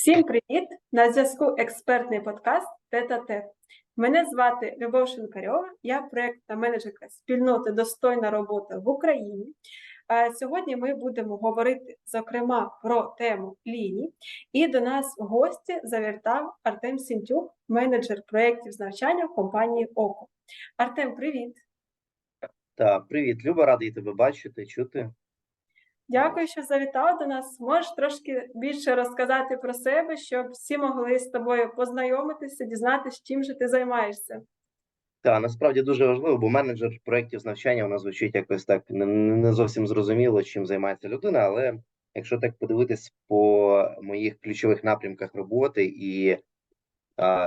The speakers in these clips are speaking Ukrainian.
Всім привіт! На зв'язку експертний подкаст Тета Тет. Мене звати Любов Шинкарьова, я проєктна менеджерка спільноти Достойна робота в Україні. Сьогодні ми будемо говорити, зокрема, про тему ліній. І до нас в гості завітав Артем Сінтюк, менеджер проєктів з навчання компанії ОКО. Артем, привіт! Так, привіт, Люба, радий тебе бачити, чути. Дякую, що завітав до нас. Можеш трошки більше розказати про себе, щоб всі могли з тобою познайомитися, дізнатися, чим же ти займаєшся. Так, насправді дуже важливо, бо менеджер проєктів з навчання воно звучить якось так не, зовсім зрозуміло, чим займається людина. Але якщо так подивитись по моїх ключових напрямках роботи і,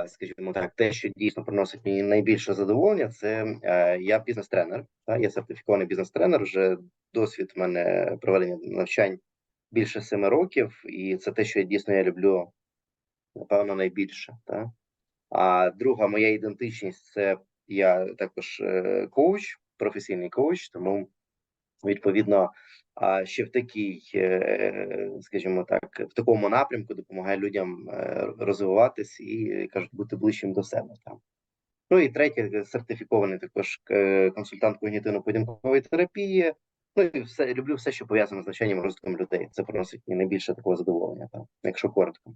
скажімо так, те, що дійсно приносить мені найбільше задоволення, це е, я бізнес-тренер. Та, я сертифікований бізнес-тренер. Вже досвід в мене проведення навчань більше семи років, і це те, що я дійсно я люблю, напевно, найбільше. Та? А друга моя ідентичність це я також е, коуч, професійний коуч, тому відповідно а ще в такій, е, скажімо так, в такому напрямку допомагає людям е, розвиватись і кажуть, бути ближчим до себе. Там. Ну і третє, сертифікований також е, консультант когнітивно-поведінкової терапії. Ну і все люблю все, що пов'язане з навчанням розвитком людей. Це приносить мені найбільше такого задоволення, там, якщо коротко.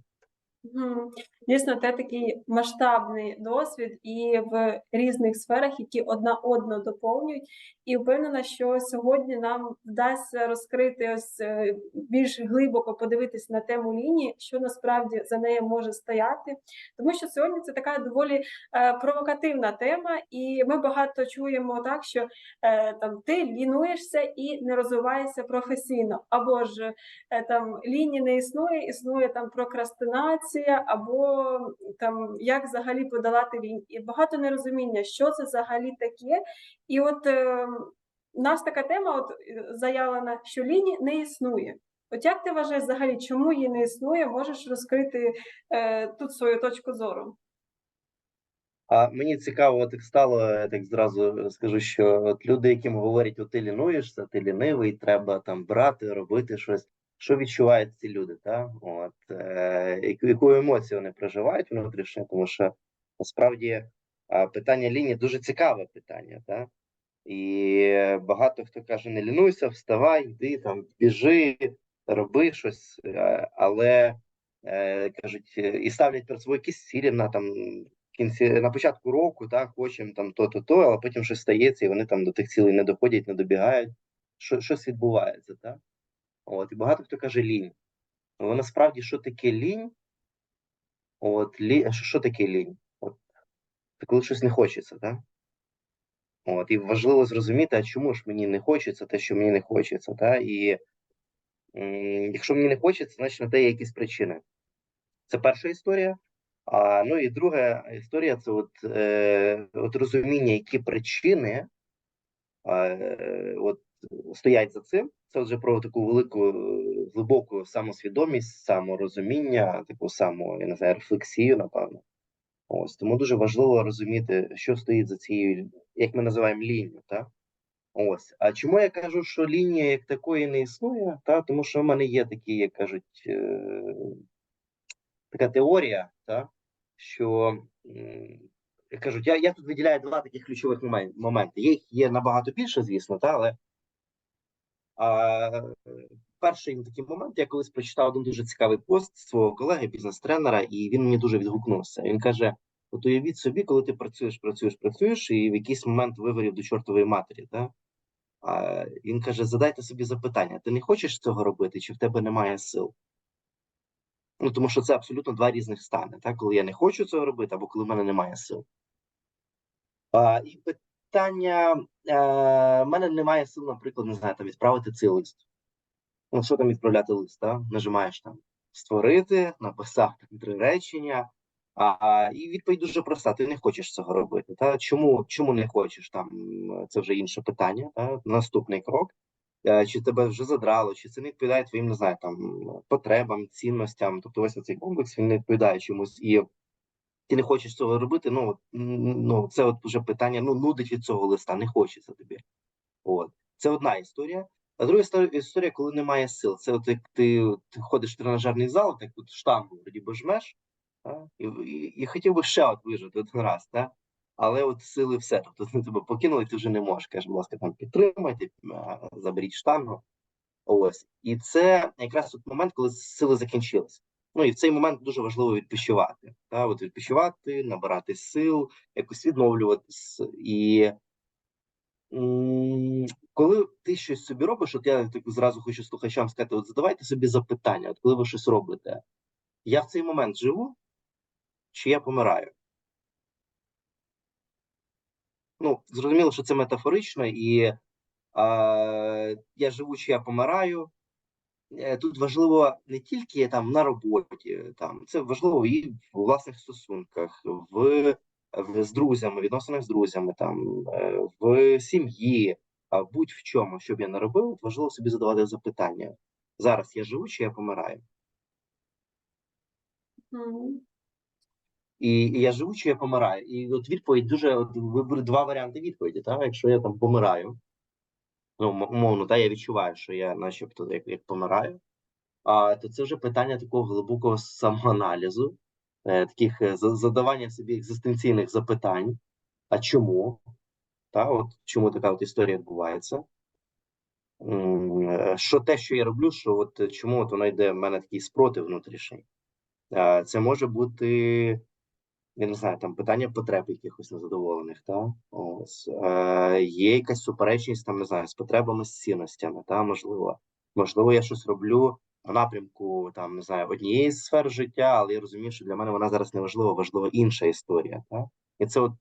Дійсно, те такий масштабний досвід і в різних сферах, які одна одну доповнюють. І впевнена, що сьогодні нам вдасться розкрити ось е, більш глибоко подивитись на тему лінії, що насправді за нею може стояти. Тому що сьогодні це така доволі е, провокативна тема, і ми багато чуємо так, що е, там ти лінуєшся і не розвиваєшся професійно, або ж там лінії не існує, існує там прокрастинація, або там як взагалі подолати лінь. І багато нерозуміння, що це взагалі таке. І от е, у нас така тема от е, заявлена, що лінії не існує. От як ти вважаєш взагалі, чому її не існує? Можеш розкрити е, тут свою точку зору? А мені цікаво, так стало, я так зразу скажу, що от люди, яким говорять, от ти лінуєшся, ти лінивий, треба там брати, робити щось. Що відчувають ці люди, та от е, яку, емоцію вони проживають внутрішньо, тому що насправді питання лінії дуже цікаве питання, та і багато хто каже: не лінуйся, вставай, йди там, біжи, роби щось, е, але е, кажуть, е, і ставлять перед собою якісь цілі на там кінці на початку року, так, хочемо там то-то, то, але потім щось стається, і вони там до тих цілей не доходять, не добігають. Що, щось відбувається, так? От, і багато хто каже лінь. Але насправді, що таке лінь? От, лі... що, таке лінь? От, це коли щось не хочеться, так? От, і важливо зрозуміти, а чому ж мені не хочеться те, що мені не хочеться, так? І якщо мені не хочеться, значить на те є якісь причини. Це перша історія. А, ну і друга історія це от, е, от розуміння, які причини е, от, стоять за цим. Це вже про таку велику е, глибоку самосвідомість, саморозуміння, таку саму я не знаю, рефлексію, напевно. Ось тому дуже важливо розуміти, що стоїть за цією, як ми називаємо лінією. Та? Ось. А чому я кажу, що лінія як такої не існує? Та? Тому що в мене є такі, як кажуть, е, така теорія, та? що як кажуть, я, я тут виділяю два таких ключових момен- моменти. Їх є набагато більше, звісно, та? але а, перший такий момент, я колись прочитав один дуже цікавий пост свого колеги, бізнес-тренера, і він мені дуже відгукнувся. Він каже: от уявіть собі, коли ти працюєш, працюєш, працюєш, і в якийсь момент вигорів до чортової матері. Да? А, він каже: задайте собі запитання: ти не хочеш цього робити, чи в тебе немає сил? Ну, тому що це абсолютно два різних стани, так? коли я не хочу цього робити, або коли в мене немає сил. А, і питання: е, мене немає сил, наприклад, не знаю, там відправити цей лист. Ну, що там відправляти лист? Да? Нажимаєш там створити, написав там три речення. А, і відповідь дуже проста: ти не хочеш цього робити. Та? Чому, чому не хочеш? Там це вже інше питання. Та? Наступний крок. Е, Чи тебе вже задрало, чи це не відповідає твоїм, не знаю, там потребам, цінностям. Тобто ось цей комплекс він не відповідає чомусь, і ти не хочеш цього робити. Ну, ну це от вже питання. Ну нудить від цього листа, не хочеться тобі. От це одна історія. А друга історія, коли немає сил. Це от як ти, ти ходиш в тренажерний зал, так от штангу вроді би жмеш, та? І, і, і хотів би ще от вижити один раз, та? але от сили все. Тобто вони тебе покинули, ти вже не можеш. Кажеш, будь ласка, там підтримайте, заберіть штангу. Ось. І це якраз от момент, коли сили закінчились. Ну і в цей момент дуже важливо відпочивати. Та? От відпочивати, набирати сил, якось відновлюватись. І коли ти щось собі робиш, от я так зразу хочу слухачам сказати: от задавайте собі запитання, от коли ви щось робите, я в цей момент живу, чи я помираю? Ну, зрозуміло, що це метафорично, і а, я живу, чи я помираю. Е, Тут важливо не тільки там на роботі, там це важливо і в власних стосунках, в, в з друзями, відносинах з друзями, там е, в сім'ї, будь-в чому, що б я не робив, важливо собі задавати запитання: зараз я живу, чи я помираю? І, і я живу, чи я помираю? І от відповідь дуже от виберу два варіанти відповіді. Та? Якщо я там помираю, ну умовно, та я відчуваю, що я начебто як, як помираю. А то це вже питання такого глибокого самоаналізу, е, таких е, задавання собі екзистенційних запитань. А чому? Та, от чому така от історія відбувається? Е, Що те, що я роблю, що от е, чому от воно йде в мене такий спротив внутрішній? Це може бути, я не знаю, там питання потреб якихось незадоволених, та? Ось. Е, Є якась суперечність, там, не знаю, з потребами, з цінностями, та, можливо. Можливо, я щось роблю в напрямку, там, не знаю, однієї з сфер життя, але я розумію, що для мене вона зараз не важлива, важлива інша історія. Та? І це от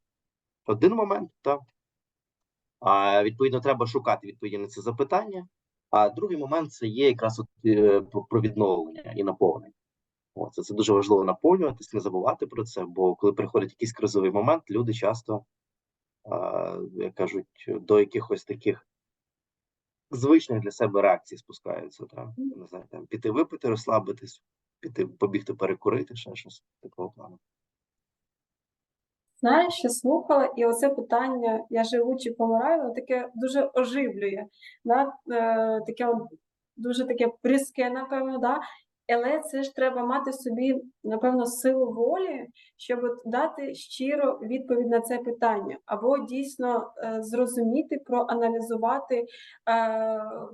один момент, так. А відповідно, треба шукати відповіді на ці запитання. А другий момент це є якраз от, е, про відновлення і наповнення. О, це, дуже важливо наповнюватись, не забувати про це, бо коли приходить якийсь кризовий момент, люди часто, як кажуть, до якихось таких звичних для себе реакцій спускаються. Так? Не знаю, там, піти випити, розслабитись, піти побігти перекурити, ще щось такого плану. Знаєш, що слухала, і оце питання я живу чи помираю, воно таке дуже оживлює. Да? Е, таке дуже таке пріске, напевно, да? Але це ж треба мати собі, напевно, силу волі, щоб дати щиро відповідь на це питання, або дійсно е, зрозуміти, проаналізувати, е,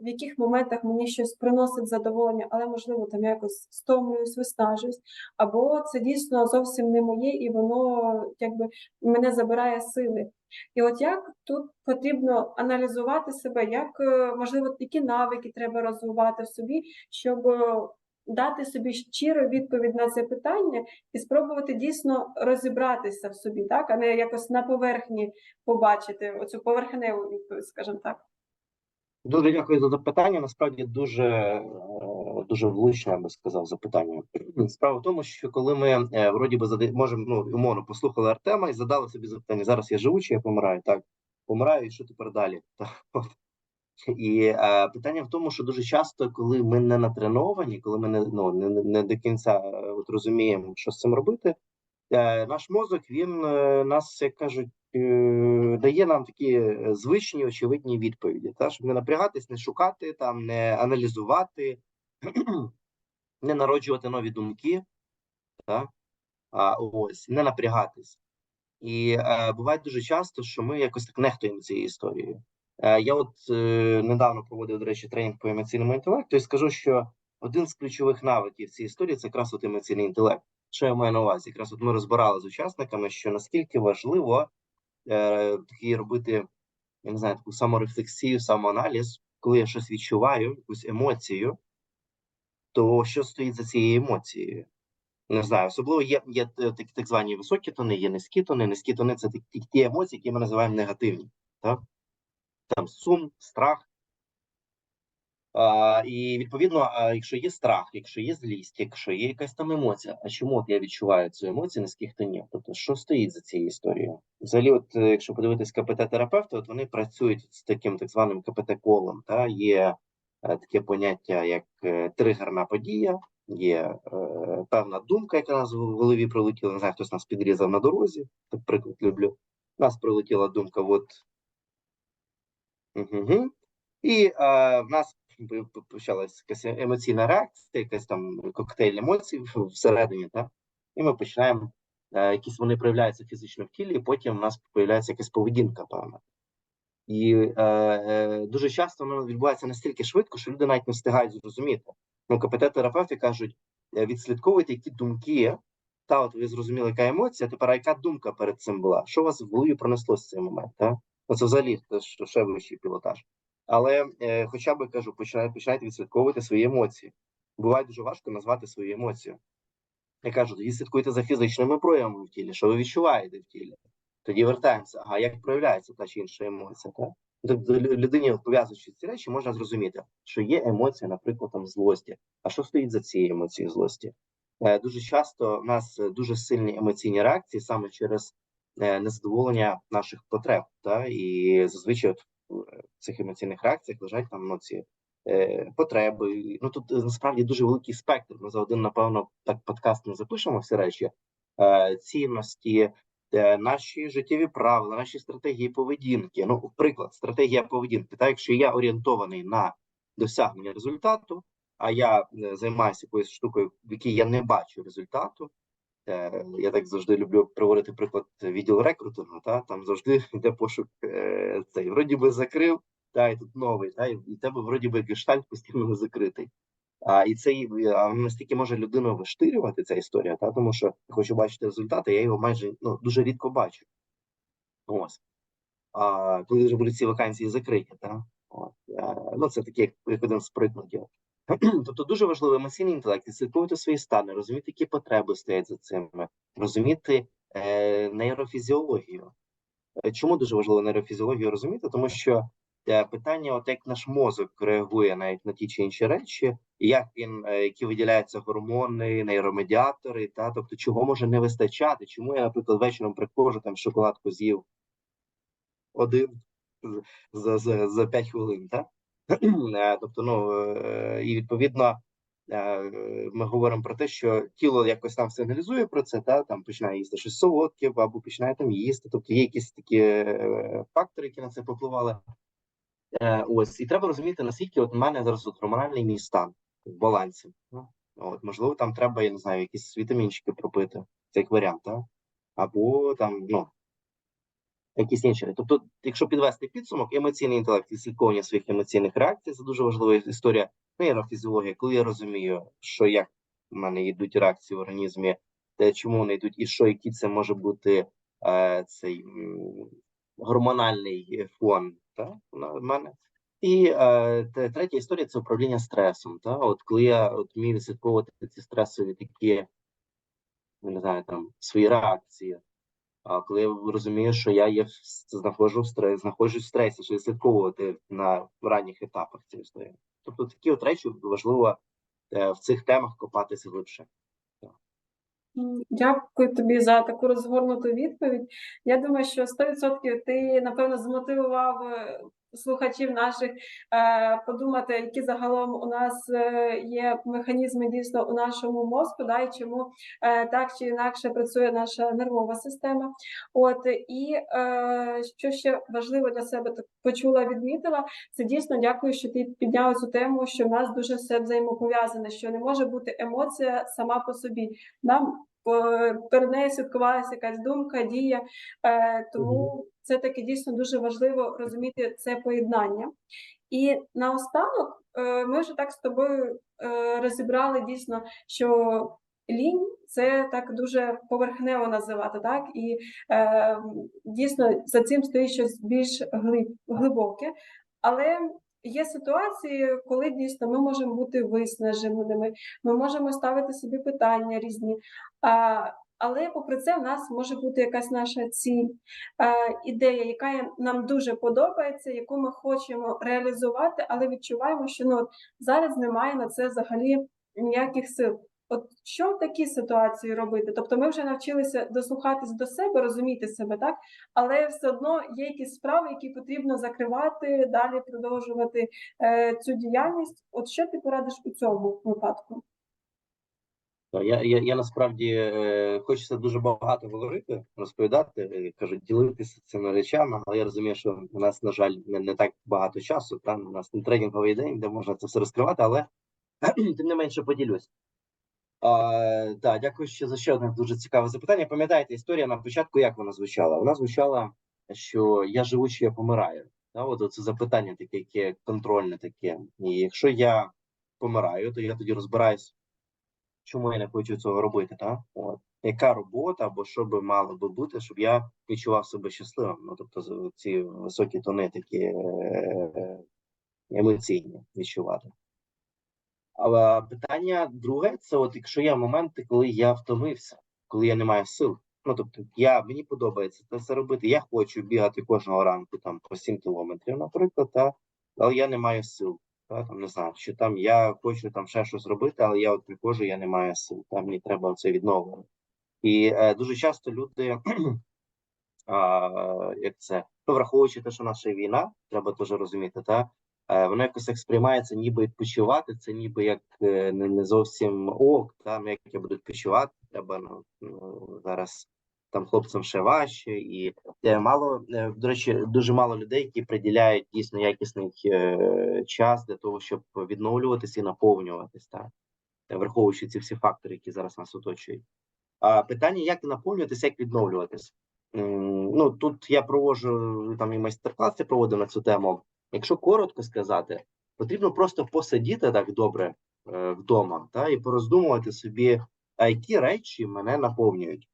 в яких моментах мені щось приносить задоволення, але можливо там якось стомлююсь, виснажуюсь, або це дійсно зовсім не моє, і воно якби мене забирає сили. І от як тут потрібно аналізувати себе, як е, можливо які навики треба розвивати в собі, щоб дати собі щиру відповідь на це питання і спробувати дійсно розібратися в собі, так, а не якось на поверхні побачити оцю поверхневу відповідь, скажімо так. Дуже дякую за запитання. Насправді дуже, е, дуже влучне, я би сказав, запитання. Справа в тому, що коли ми е, вроді би задаємо, можемо, ну, умовно, послухали Артема і задали собі запитання: зараз я живу чи я помираю? Так, помираю, і що тепер далі? Так, от. І е, питання в тому, що дуже часто, коли ми не натреновані, коли ми не, ну, не, не до кінця е, от розуміємо, що з цим робити, е, наш мозок він е, нас, як кажуть, е, дає нам такі е, звичні очевидні відповіді, та щоб не напрягатись, не шукати там, не аналізувати, не народжувати нові думки, та? а ось не напрягатись. І е, буває дуже часто, що ми якось так нехтуємо цією історією. Е, я от е, недавно проводив, до речі, тренінг по емоційному інтелекту, і скажу, що один з ключових навиків цієї історії це якраз от емоційний інтелект. Що я маю на увазі? Якраз от ми розбирали з учасниками, що наскільки важливо е, такий робити, я не знаю, таку саморефлексію, самоаналіз, коли я щось відчуваю, якусь емоцію, то що стоїть за цією емоцією? Не знаю, особливо є, є такі так звані високі тони, є низькі тони. Низькі тони це ті, ті емоції, які ми називаємо негативні. Так? Там сум, страх. А, і відповідно, а, якщо є страх, якщо є злість, якщо є якась там емоція, а чому от я відчуваю цю емоцію низьких тонів? Тобто, що стоїть за цією історією? Взагалі, от е, якщо подивитись КПТ-терапевти, от вони працюють з таким так званим КПТ-колом. Та є е, таке поняття, як е, тригерна подія, є е, певна думка, яка нас в голові пролетіла. Не знаю, хтось нас підрізав на дорозі, так приклад люблю. Нас прилетіла думка, от. Угу. І е, в нас п- п- почалась якась емоційна реакція, якась там коктейль емоцій всередині, так? І ми починаємо, е, якісь вони проявляються фізично в тілі, і потім у нас появляється якась поведінка певна. І е, е, дуже часто воно відбувається настільки швидко, що люди навіть не встигають зрозуміти. Ну, КПТ-терапевти кажуть, е, відслідковуйте, які думки, та от ви зрозуміли, яка емоція, тепер а яка думка перед цим була? Що у вас в голові пронеслося в цей момент? Та? Це взагалі це ще вищий пілотаж. Але е, хоча б кажу, починайте, починайте відслідковувати свої емоції. Буває дуже важко назвати свою емоцію. Я кажу, тоді слідкуйте за фізичними проявами в тілі, що ви відчуваєте в тілі. Тоді вертаємося, ага, як проявляється та чи інша емоція. Так? Тобто людині, пов'язуючи ці речі, можна зрозуміти, що є емоція, наприклад, там злості. А що стоїть за цією емоцією злості? Е, Дуже часто в нас е, дуже сильні емоційні реакції саме через незадоволення наших потреб. Та? І зазвичай от в цих емоційних реакціях лежать там ну, ці е, потреби. Ну тут е, насправді дуже великий спектр. Ми за один, напевно, так подкаст не запишемо всі речі. Е, цінності, е, наші життєві правила, наші стратегії поведінки. Ну, приклад, стратегія поведінки. Та якщо я орієнтований на досягнення результату, а я е, займаюся якоюсь штукою, в якій я не бачу результату. Е, Я так завжди люблю приводити приклад відділ рекрутингу. Та там завжди йде пошук е, цей. Вроді би закрив, та і тут новий, та і в тебе вроді би гештальт постійно не закритий. А і цей а настільки може людину виштирювати ця історія, та тому що я хочу бачити результати, я його майже ну дуже рідко бачу. Ось. А коли вже будуть ці вакансії закриті, та от е, ну це такий як один з прикладів. Тобто дуже важливий емоційний інтелект, слідкувати свої стани, розуміти, які потреби стоять за цим, розуміти е, нейрофізіологію. Е, Чому дуже важливо нейрофізіологію розуміти? Тому що е, питання, от як наш мозок реагує навіть на ті чи інші речі, як він, е, які виділяються гормони, нейромедіатори, та тобто чого може не вистачати, чому я, наприклад, вечором приходжу, там шоколадку з'їв один за, за, за 5 хвилин, так? Е, Тобто, ну е, і відповідно е, ми говоримо про те, що тіло якось там сигналізує про це, та там починає їсти щось солодке, або починає там їсти. Тобто є якісь такі фактори, які на це попливали. Ось і треба розуміти, наскільки от у мене зараз от гормональний мій стан в балансі. Ну, От, можливо, там треба, я не знаю, якісь вітамінчики пропити, це як варіант, так? Або там, ну, якісь інші. Тобто, якщо підвести підсумок, емоційний інтелект і слідкування своїх емоційних реакцій це дуже важлива історія нейрофізіологія, коли я розумію, що як в мене йдуть реакції в організмі, те, чому вони йдуть, і що який це може бути е, цей гормональний фон та, в мене. І е, третя історія це управління стресом. Та? От коли я от вмію відслідковувати ці стресові такі, ну, не знаю, там свої реакції. А коли я розумію, що я є знаходжу в стресі, знаходжусь в стресі, що слідковувати на ранніх етапах цієї історії. Тобто такі от речі важливо е, в цих темах копатися глибше. Дякую тобі за таку розгорнуту відповідь. Я думаю, що 100% ти напевно змотивував е, слухачів наших е, подумати, які загалом у нас е, є механізми дійсно у нашому мозку, да, і чому е, так чи інакше працює наша нервова система. От і що ще важливо для себе так почула, відмітила, це дійсно дякую, що ти підняв цю тему, що в нас дуже все взаємопов'язане, що не може бути емоція сама по собі. Нам перед нею святкувалася якась думка, дія. Тому це таки дійсно дуже важливо розуміти це поєднання. І наостанок е, ми вже так з тобою е, розібрали дійсно, що лінь це так дуже поверхнево називати, так і е, дійсно за цим стоїть щось більш глиб, глибоке. Але є ситуації, коли дійсно ми можемо бути виснаженими, ми можемо ставити собі питання різні. А, але попри це, в нас може бути якась наша ціль, е, ідея, яка нам дуже подобається, яку ми хочемо реалізувати, але відчуваємо, що ну, от зараз немає на це взагалі ніяких сил. От що в такій ситуації робити? Тобто ми вже навчилися дослухатись до себе, розуміти себе, так? Але все одно є якісь справи, які потрібно закривати, далі продовжувати е, цю діяльність. От що ти порадиш у цьому випадку? Я, я, я насправді е, хочеться дуже багато говорити, розповідати, е, кажуть, ділитися цими речами, але я розумію, що у нас, на жаль, не, не так багато часу. Там у нас не тренінговий день, де можна це все розкривати, але тим не менше поділюсь. А, так, дякую ще за ще одне дуже цікаве запитання. Пам'ятаєте, історія на початку, як вона звучала? Вона звучала, що я живу, чи я помираю. Та, от це запитання таке, яке контрольне таке. І якщо я помираю, то я тоді розбираюсь, чому я не хочу цього робити, так? От. Яка робота або що би мало би бути, щоб я відчував себе щасливим? Ну, тобто, ці високі тони такі е, емоційні відчувати. Але питання друге, це от якщо є моменти, коли я втомився, коли я не маю сил. Ну тобто, я мені подобається це все робити. Я хочу бігати кожного ранку там по 7 кілометрів, наприклад, та, але я не маю сил. Та, там не знаю, чи там я хочу там ще щось робити, але я от приходжу, я не маю сил. Там мені треба це відновлення. І е, дуже часто люди, а, як це, ну, враховуючи те, що ще війна, треба теж розуміти, та е, воно якось як сприймається, ніби відпочивати, це ніби як е, не, не зовсім ок, там як я буду відпочивати, треба ну, ну, зараз там хлопцям ще важче, і мало е, до речі, дуже мало людей, які приділяють дійсно якісний е, час для того, щоб відновлюватися і наповнюватись, так Е, враховуючи ці всі фактори, які зараз нас оточують. А питання, як наповнюватися, як відновлюватись. Ну тут я проводжу там і майстер-класи проводив на цю тему. Якщо коротко сказати, потрібно просто посидіти так добре е, вдома та і пороздумувати собі, а які речі мене наповнюють.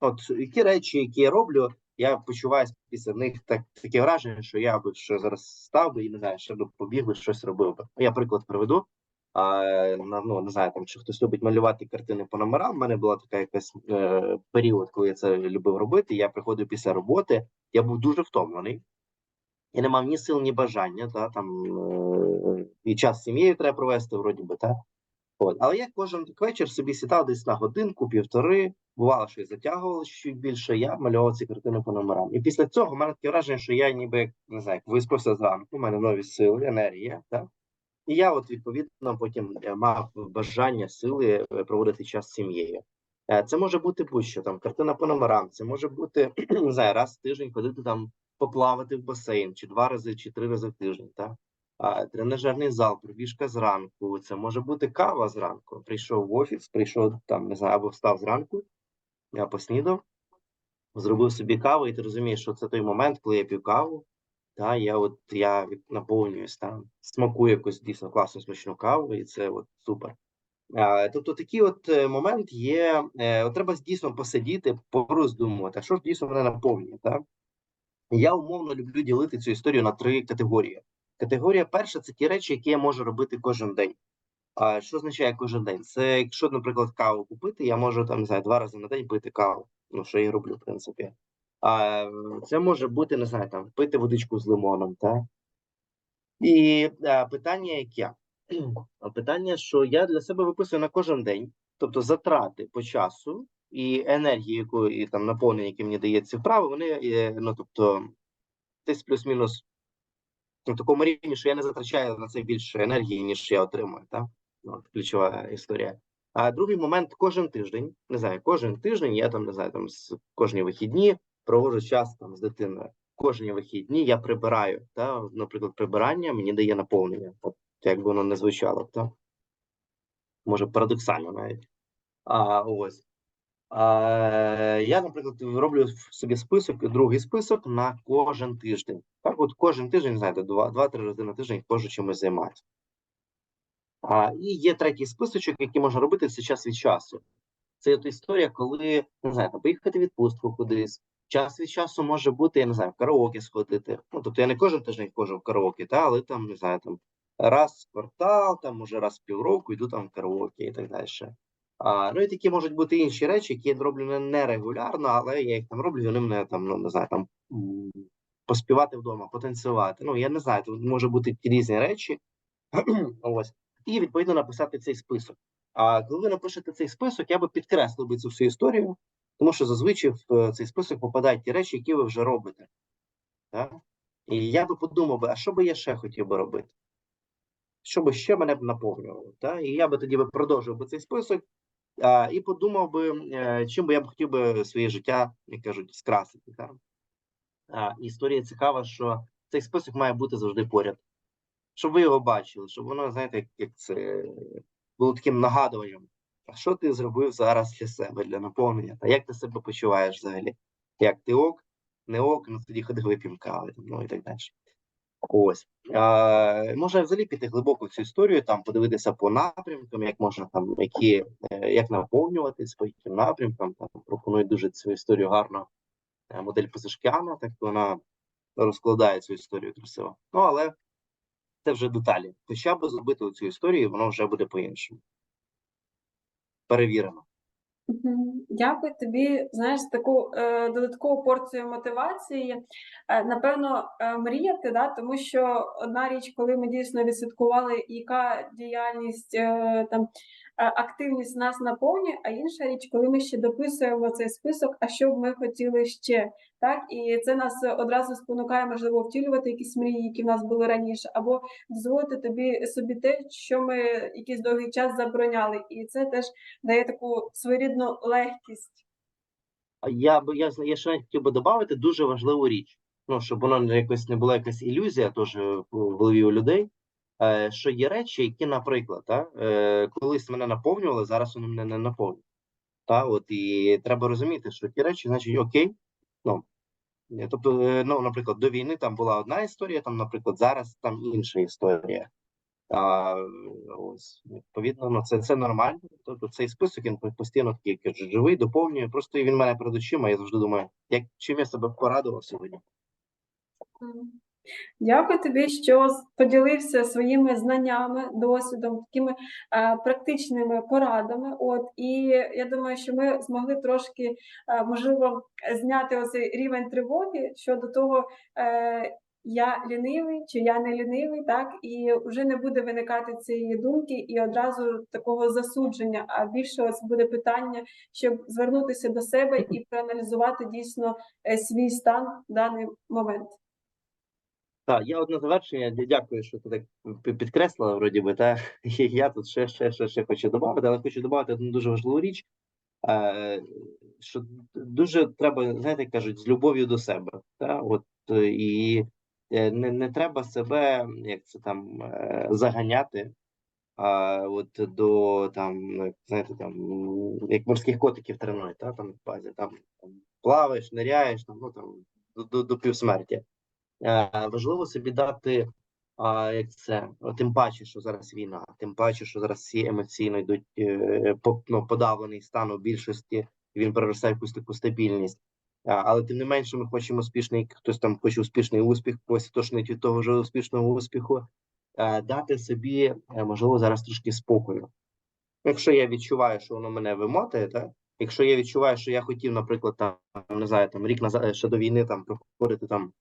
От які речі, які я роблю, я почуваюся після них так таке враження, що я би ще зараз став би і не знаю, ще би побіг би щось робив би. Я приклад приведу. А, ну, не знаю, там, чи хтось любить малювати картини по номерам. У мене була така якась е, період, коли я це любив робити. Я приходив після роботи, я був дуже втомлений. Я не мав ні сил, ні бажання, та, там, е, і час з сім'єю треба провести, вроді би, та. От. Але я кожен вечір собі сідав десь на годинку, півтори, бувало, що і затягувало чуть більше, я малював ці картини по номерам. І після цього в мене таке враження, що я ніби не знаю, як виспався зранку, у мене нові сили, енергія. Так? І я, от, відповідно, потім е, мав бажання, сили е, проводити час з сім'єю. Е, Це може бути будь-що там картина по номерам, це може бути не знаю, раз в тиждень ходити там поплавати в басейн, чи два рази, чи три рази в тиждень. Так? Тренажерний зал, пробіжка зранку. Це може бути кава зранку. Прийшов в офіс, прийшов там, не знаю, або встав зранку, я поснідав, зробив собі каву, і ти розумієш, що це той момент, коли я п'ю каву. Та я от я наповнююсь там, смакую якусь дійсно класну смачну каву, і це от супер. А, тобто такий от е, момент є. Е, от треба дійсно посидіти, пороздумувати, а що ж дійсно мене наповнює. Так? Я умовно люблю ділити цю історію на три категорії. Категорія перша це ті речі, які я можу робити кожен день. А що означає кожен день? Це якщо, наприклад, каву купити, я можу там не знаю, два рази на день пити каву. Ну, що я роблю, в принципі. А це може бути, не знаю, там пити водичку з лимоном, так? І а, питання яке? Питання, що я для себе виписую на кожен день, тобто затрати по часу і енергії, яку і там наповнення, яке мені дає ці вправи, вони е, ну тобто десь плюс-мінус на такому рівні, що я не затрачаю на це більше енергії, ніж я отримую. Так? Ну, от ключова історія. А другий момент кожен тиждень, не знаю, кожен тиждень я там не знаю, там з кожні вихідні проводжу час там з дитиною. Кожні вихідні я прибираю. Та, наприклад, прибирання мені дає наповнення. От як би воно не звучало, так? Може, парадоксально навіть. А ось. А, я, наприклад, роблю собі список, другий список на кожен тиждень. Так, от кожен тиждень, знаєте, два- два-три рази на тиждень ходжу чимось займатися. А, і є третій списочок, який можна робити все час від часу. Це от історія, коли не знаю, поїхати в відпустку кудись. Час від часу може бути, я не знаю, в караоке сходити. Ну, тобто я не кожен тиждень ходжу в караоке, та, але там, не знаю, там раз в квартал, там може раз в півроку йду там в караоке і так далі. А, ну і такі можуть бути інші речі, які я роблю не, регулярно, але я їх там роблю, вони мене там, ну не знаю, там поспівати вдома, потанцювати. Ну, я не знаю, тут може бути різні речі. Ось. І відповідно написати цей список. А коли ви напишете цей список, я би підкреслив би цю всю історію, тому що зазвичай в е, цей список попадають ті речі, які ви вже робите. Так? І я би подумав би, а що би я ще хотів би робити? Що би ще мене б наповнювало? Так? І я би тоді би продовжив би цей список, А, і подумав би, е, чим би я б хотів би своє життя, як кажуть, скрасити. Так? Історія цікава, що цей список має бути завжди поряд. Щоб ви його бачили, щоб воно, знаєте, як, це було таким нагадуванням. А що ти зробив зараз для себе, для наповнення? Та як ти себе почуваєш взагалі? Як ти ок, не ок, ну тоді ходи вип'ємо кави, ну і так далі. Ось. А, можна взагалі піти глибоко в цю історію, там подивитися по напрямкам, як можна там, які, е, як наповнюватись, по яким напрямкам. Там пропонують дуже цю історію гарно модель Пазишкіана, так вона розкладає цю історію красиво. Ну, але це вже деталі. Хоча б зробити цю історію, воно вже буде по-іншому. Перевірено. Дякую тобі. Знаєш, таку е, додаткову порцію мотивації. Е, напевно, е, мріяти, да, тому що одна річ, коли ми дійсно відслідкували, яка діяльність е, там. Е, Активність нас наповнює, а інша річ, коли ми ще дописуємо цей список, а що б ми хотіли ще, так і це нас одразу спонукає, можливо, втілювати якісь мрії, які в нас були раніше, або дозволити тобі собі те, що ми якийсь довгий час забороняли, і це теж дає таку своєрідну легкість. Я би я, я ще хотів би додати дуже важливу річ. Ну, щоб воно не якось не була якась ілюзія теж в голові у людей. Е, що є речі, які, наприклад, та, е, колись мене наповнювали, зараз вони мене не наповнюють. Та, от, і треба розуміти, що ті речі, значить, окей. Ну, е, тобто, ну, наприклад, до війни там була одна історія, там, наприклад, зараз там інша історія. А, ось, відповідно, ну, це, це нормально. Тобто цей список він постійно такий, живий, доповнює. Просто він мене перед очима. Я завжди думаю, як чим я себе порадував сьогодні. Дякую тобі, що поділився своїми знаннями, досвідом, такими е, практичними порадами. От і я думаю, що ми змогли трошки, е, можливо, зняти оцей рівень тривоги щодо того, е, я лінивий чи я не лінивий, так і вже не буде виникати цієї думки і одразу такого засудження. А більше ось буде питання, щоб звернутися до себе і проаналізувати дійсно е, свій стан в даний момент. Так, я одне завершення. Дякую, що ти так підкреслила, вроді би, та я тут ще, ще, ще, ще хочу додати, але хочу додати одну дуже важливу річ. Е, що дуже треба, знаєте, кажуть, з любов'ю до себе. Та? От, е, і е, не, не треба себе, як це там, заганяти. А от до там, знаєте, там, як морських котиків тренують, та, там в базі, там плаваєш, ниряєш, там, ну, там, до, до, до півсмерті. Е, важливо собі дати, як це, тим паче, що зараз війна, тим паче, що зараз всі емоційно йдуть е, ну, подавлений стан у більшості, і він переростає в якусь таку стабільність. А, але тим не менше, ми хочемо успішний, хтось там хоче успішний успіх, когось тошнить від того ж успішного успіху. Е, дати собі, е, можливо, зараз трошки спокою. Якщо я відчуваю, що воно мене вимотає, так? Якщо я відчуваю, що я хотів, наприклад, там, не знаю, там рік назад е, ще до війни там проходити там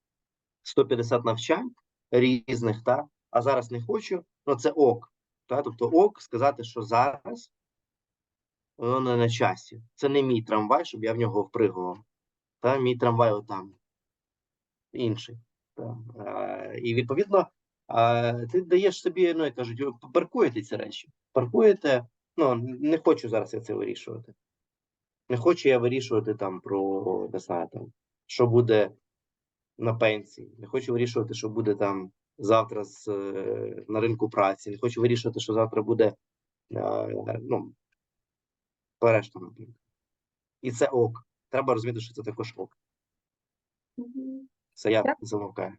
150 навчань різних, та, а зараз не хочу, ну це ок. Та? Тобто ок сказати, що зараз воно не на часі. Це не мій трамвай, щоб я в нього впригував. Та? Мій трамвай отам. Інший. Та? Е, і відповідно, е, ти даєш собі, ну як кажуть, паркуєте ці речі. Паркуєте, ну не хочу зараз я це вирішувати. Не хочу я вирішувати там про, не знаю, там, що буде на пенсії. Не хочу вирішувати, що буде там завтра з, е, на ринку праці. Не хочу вирішувати, що завтра буде е, ну, решта, наприклад. І це ок. Треба розуміти, що це також ок. Це я замовкаю.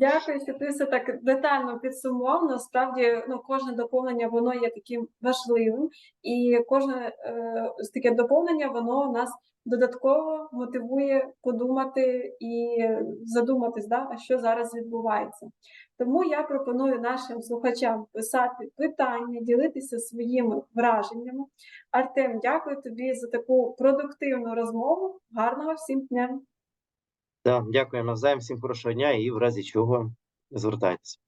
Дякую, що ти все так детально підсумував. Насправді, ну, кожне доповнення воно є таким важливим, і кожне е, таке доповнення воно нас додатково мотивує подумати і задуматись, да, що зараз відбувається. Тому я пропоную нашим слухачам писати питання, ділитися своїми враженнями. Артем, дякую тобі за таку продуктивну розмову. Гарного всім дня! Так, дякую навзаєм, всім хорошого дня і в разі чого звертайтеся.